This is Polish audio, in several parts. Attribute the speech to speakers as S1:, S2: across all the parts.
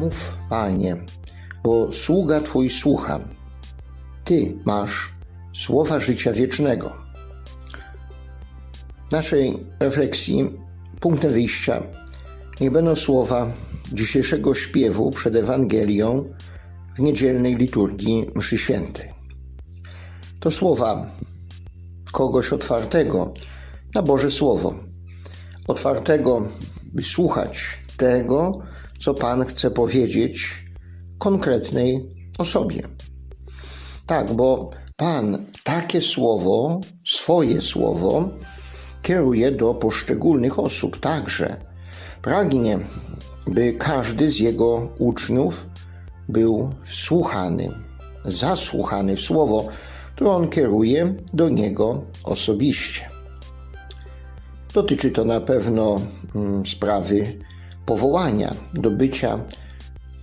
S1: Mów, Panie, bo sługa Twój słucha. Ty masz słowa życia wiecznego. Naszej refleksji punktem wyjścia niech będą słowa dzisiejszego śpiewu przed Ewangelią w niedzielnej liturgii mszy świętej. To słowa kogoś otwartego na Boże Słowo, otwartego, by słuchać tego, co Pan chce powiedzieć konkretnej osobie. Tak, bo Pan takie słowo, swoje słowo, kieruje do poszczególnych osób także. Pragnie, by każdy z Jego uczniów był wsłuchany, zasłuchany w słowo, które On kieruje do Niego osobiście. Dotyczy to na pewno mm, sprawy powołania do bycia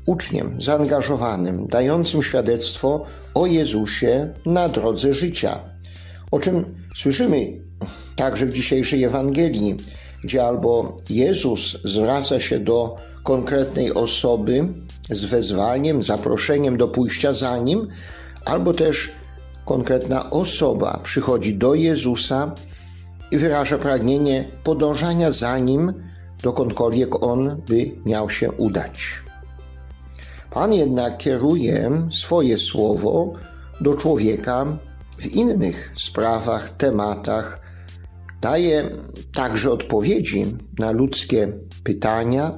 S1: uczniem zaangażowanym, dającym świadectwo o Jezusie na drodze życia. O czym słyszymy także w dzisiejszej Ewangelii, gdzie albo Jezus zwraca się do konkretnej osoby z wezwaniem, zaproszeniem do pójścia za nim, albo też konkretna osoba przychodzi do Jezusa i wyraża pragnienie podążania za nim, dokądkolwiek on by miał się udać. Pan jednak kieruje swoje słowo do człowieka w innych sprawach, tematach, daje także odpowiedzi na ludzkie pytania,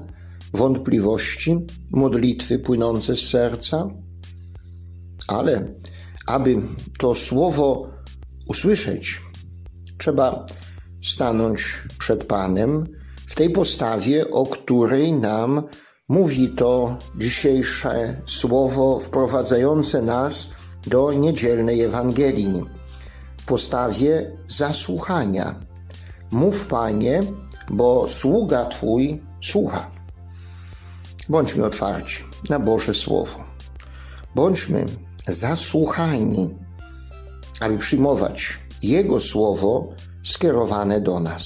S1: wątpliwości, modlitwy płynące z serca, ale aby to słowo usłyszeć, trzeba stanąć przed Panem w tej postawie, o której nam mówi to dzisiejsze słowo wprowadzające nas do niedzielnej Ewangelii. W postawie zasłuchania. Mów, Panie, bo sługa Twój słucha. Bądźmy otwarci na Boże Słowo. Bądźmy zasłuchani, aby przyjmować Jego Słowo skierowane do nas.